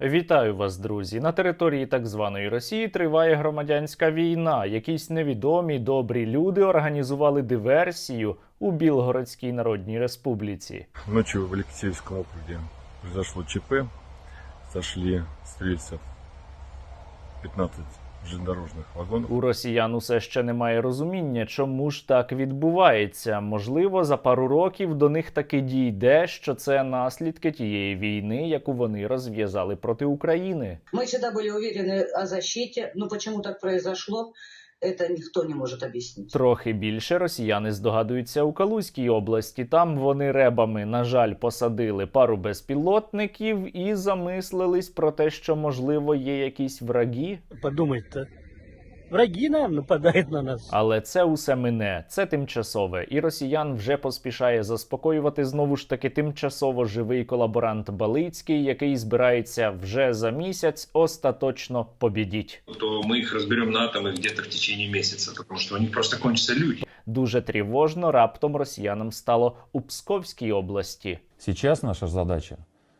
Вітаю вас, друзі! На території так званої Росії триває громадянська війна. Якісь невідомі добрі люди організували диверсію у Білгородській Народній Республіці. Ночью в Алексеевском округе произошло ЧП. Зайшли стрільців 15 железнодорожных вагонов. У росіян усе ще немає розуміння, чому ж так відбувається. Можливо, за пару років до них таки дійде, що це наслідки тієї війни, яку вони розв'язали проти України. Мы всегда были уверены о защите, но почему так произошло, Это ніхто не може об'яснити. Трохи більше росіяни здогадуються у Калузькій області. Там вони ребами, на жаль, посадили пару безпілотників і замислились про те, що можливо є якісь враги. подумать-то. Враги, наверное, нападают на нас. Але це усе мине, це тимчасове, і росіян вже поспішає заспокоювати знову ж таки тимчасово живий колаборант Балицький, який збирається вже за місяць остаточно побідіть. то мы их разберем на атомы где-то в течение месяца, потому что у них просто кончатся люди. Дуже тривожно раптом росіянам стало у Псковській області. Сейчас наша задача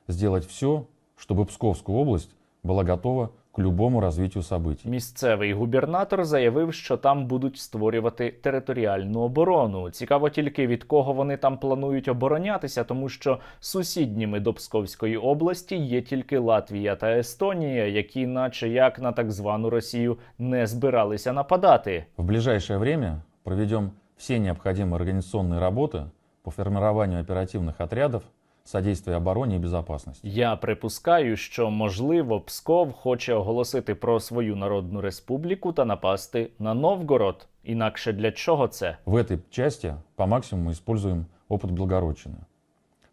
сделать все, чтобы Псковская область была готова к любому развитию событий. Місцевий губернатор заявив, що там будуть створювати територіальну оборону. Цікаво тільки від кого вони там планують оборонятися, тому що сусідніми до Псковської області є тільки Латвія та Естонія, які, наче як на так звану Росію, не збиралися нападати. В ближайшее время проведем все необходимые организационные работы по формированию оперативных отрядов содействия обороне и безопасности. Я припускаю, що можливо Псков хоче оголосити про свою народну республіку та напасти на Новгород. Інакше для чого це? В этой части по максимуму используем опыт Белгородчины.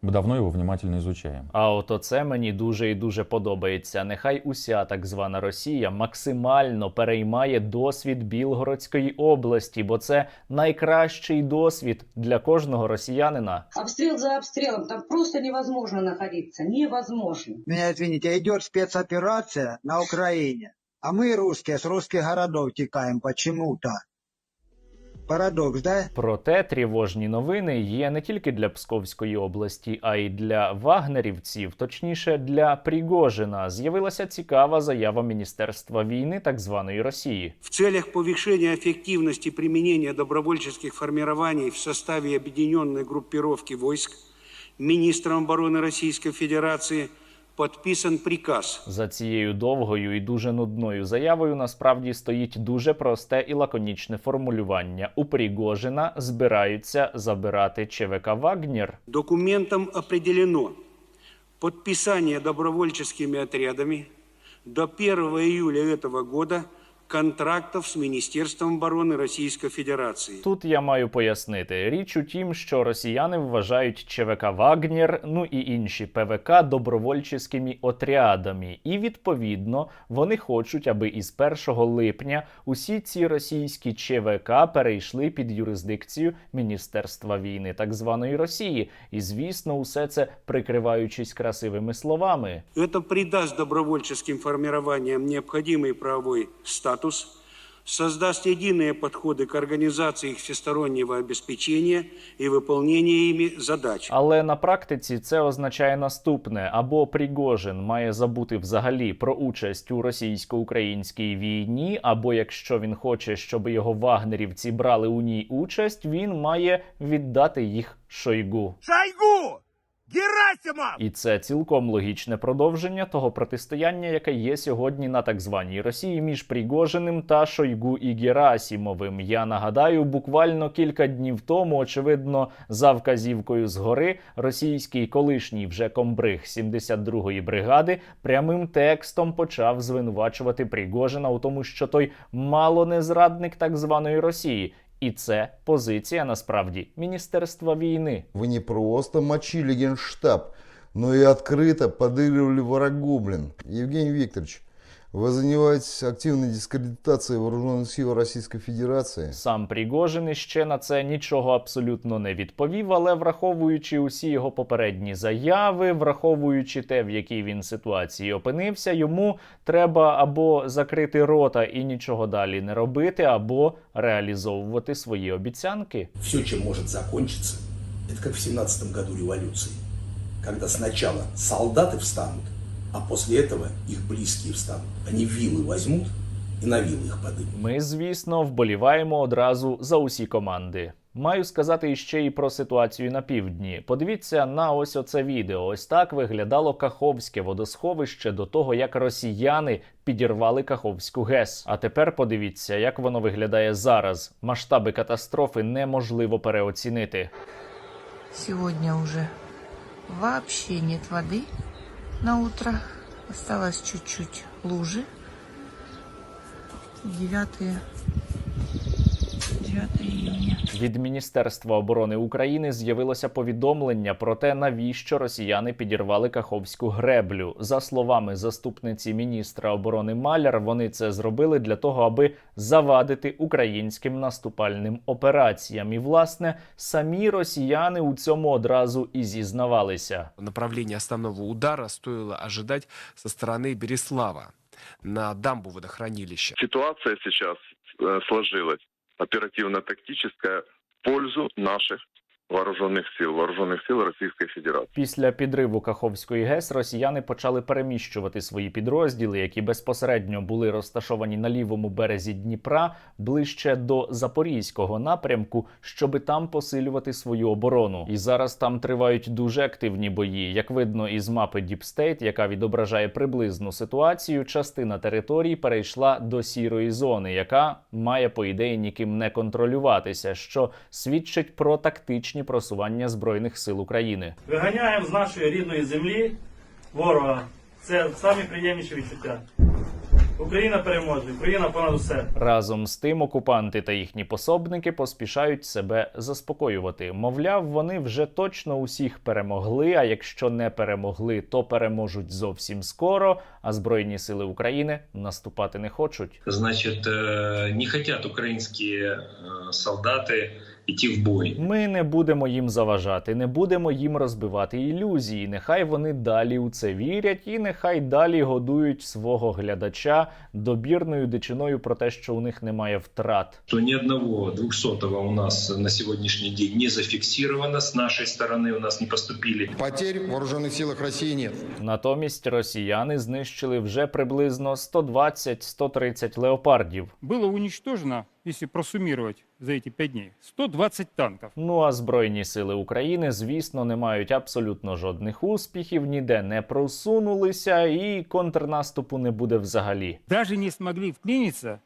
Мы давно его внимательно изучаем. А от оце мені дуже і дуже подобається. Нехай уся так звана Росія максимально переймає досвід Білгородської області, бо це найкращий досвід для кожного росіянина. Обстрел за обстрелом, там просто невозможно находиться, невозможно. Меня извините, идет спецоперация на Украине, а мы, русские, с русских городов текаем почему-то. Парадокс, да? Проте тривожні новини є не тільки для Псковської області, а й для вагнерівців, точніше для Пригожина. З'явилася цікава заява Міністерства війни так званої Росії. в целях повышения эффективности применения добровольческих формирований в составе объединенной группировки войск министром обороны Российской Федерации подписан приказ За цією довгою і дуже нудною заявою насправді стоїть дуже просте і лаконічне формулювання. У Пригожина збираються забирати ЧВК Вагнер. Документом определено підписання добровольческими отрядами до 1 июля этого года контрактов с Министерством обороны Российской Федерации. Тут я маю пояснити. Річ у тім, що росіяни вважають ЧВК Вагнер, ну і інші ПВК добровольчими отрядами. І відповідно вони хочуть, аби із 1 липня усі ці російські ЧВК перейшли під юрисдикцію Міністерства війни так званої Росії. І звісно, усе це прикриваючись красивими словами. Это придаст добровольческим формированиям необходимый правовой статус, создаст единые подходы к организации их всестороннего обеспечения и выполнения ими задач. Але на практиці це означає наступне: або Пригожин має забути взагалі про участь у російсько-українській війні, або якщо він хоче, щоб його вагнерівці брали у ній участь, він має віддати їх Шойгу. Шойгу! Герасимов! І це цілком логічне продовження того протистояння, яке є сьогодні на так званій Росії між Пригожиним та Шойгу і Герасімовим. Я нагадаю, буквально кілька днів тому, очевидно, за вказівкою згори, російський колишній вже комбриг 72-ї бригади прямим текстом почав звинувачувати Пригожина у тому, що той мало не зрадник так званої Росії. І це позиція насправді Міністерства війни. Вы не просто мочили генштаб, но и открыто подыгрывали врагу, блин. Евгений Викторович, вы занимаетесь активной дискредитацией вооруженных сил Российской Федерации. Сам Пригожин іще на це нічого абсолютно не відповів, але враховуючи усі його попередні заяви, враховуючи те, в якій він ситуації опинився, йому треба або закрити рота і нічого далі не робити, або реалізовувати свої обіцянки. Все, чем может закончиться, это как в 17 году революции, когда сначала солдаты встанут, А после этого их близкие встанут. Они вилы возьмут и на вилы их подымут. Ми, звісно, вболіваємо одразу за усі команди. Маю сказати іще і про ситуацію на півдні. Подивіться на ось оце відео. Ось так виглядало Каховське водосховище до того, як росіяни підірвали Каховську ГЕС. А тепер подивіться, як воно виглядає зараз. Масштаби катастрофи неможливо переоцінити. Сегодня уже вообще нет воды на утро. Осталось чуть-чуть лужи. 9, 9 июня. Від Міністерства оборони України з'явилося повідомлення про те, навіщо росіяни підірвали Каховську греблю. За словами заступниці міністра оборони Маляр, вони це зробили для того, аби завадити українським наступальним операціям. І власне самі росіяни у цьому одразу і зізнавалися. Направление основного удара стоило ожидать со стороны Береслава на дамбу водохранилища. Ситуация сейчас э, сложилась оперативно-тактическая в пользу наших вооруженных сил, вооруженных сил Российской Федерации. Після підриву Каховської ГЕС росіяни почали переміщувати свої підрозділи, які безпосередньо були розташовані на лівому березі Дніпра, ближче до Запорізького напрямку, щоби там посилювати свою оборону. І зараз там тривають дуже активні бої. Як видно із мапи State, яка відображає приблизну ситуацію, частина територій перейшла до сірої зони, яка має по ідеї ніким не контролюватися, що свідчить про тактичні просування збройних сил України. Виганяємо з нашої рідної землі ворога. Це самі приємніші відчуття. Україна переможе, Україна понад усе. Разом з тим, окупанти та їхні пособники поспішають себе заспокоювати. Мовляв, вони вже точно усіх перемогли. А якщо не перемогли, то переможуть зовсім скоро. А збройні сили України наступати не хочуть. Значит, э, не хотят украинские э, солдаты идти в бой. Ми не будемо їм заважати, не будемо їм розбивати ілюзії. Нехай вони далі у це вірять, і нехай далі годують свого глядача добірною дичиною про те, що у них немає втрат. Что ни одного двухсотого у нас на сегодняшний день не зафиксировано. С нашей стороны у нас не поступили Потерь в вооруженных силах России нет. Натомість росіяни знищили вже приблизно 120-130 леопардів. Было уничтожено, если просуммировать за эти пять дней, 120 танков. Ну а збройні сили України, звісно, не мають абсолютно жодних успіхів, ніде не просунулися, і контрнаступу не буде взагалі. Даже не смогли вклиниться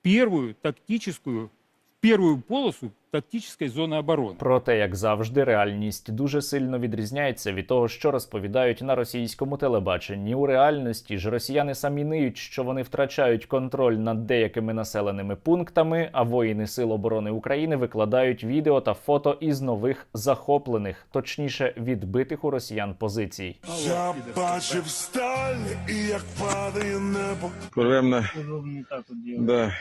в первую тактическую, в первую полосу тактической зоны обороны. Проте, як завжди, реальність дуже сильно відрізняється від того, що розповідають на російському телебаченні. У реальності ж росіяни самі ниють, що вони втрачають контроль над деякими населеними пунктами. А воїни Сил оборони України викладають відео та фото із нових захоплених, точніше відбитих у росіян позицій. Я бачив сталь, і як падає небо. Тут да.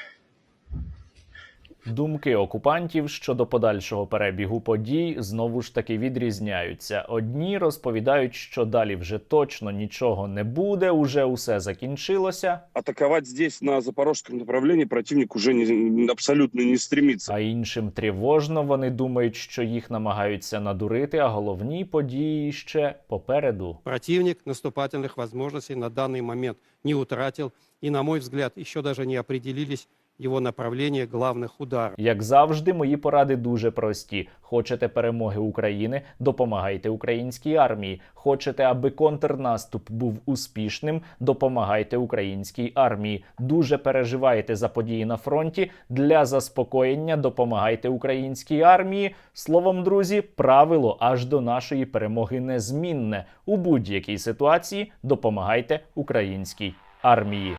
Думки окупантів щодо подальшого перебігу подій знову ж таки відрізняються. Одні розповідають, що далі вже точно нічого не буде, уже усе закінчилося. Атаковать здесь, на запорожском направлении, противник уже не, абсолютно не стремится. А іншим тривожно вони думають, що їх намагаються надурити, а головні події ще попереду. Противник наступательных возможностей на данный момент не утратил. И, на мой взгляд, еще даже не определились его направления главных ударов. Як завжди, мої поради дуже прості. Хочете перемоги України? Допомагайте українській армії. Хочете, аби контрнаступ був успішним? Допомагайте українській армії. Дуже переживаєте за події на фронті. Для заспокоєння допомагайте українській армії. Словом, друзі, правило аж до нашої перемоги незмінне. У будь-якій ситуації допомагайте українській армії.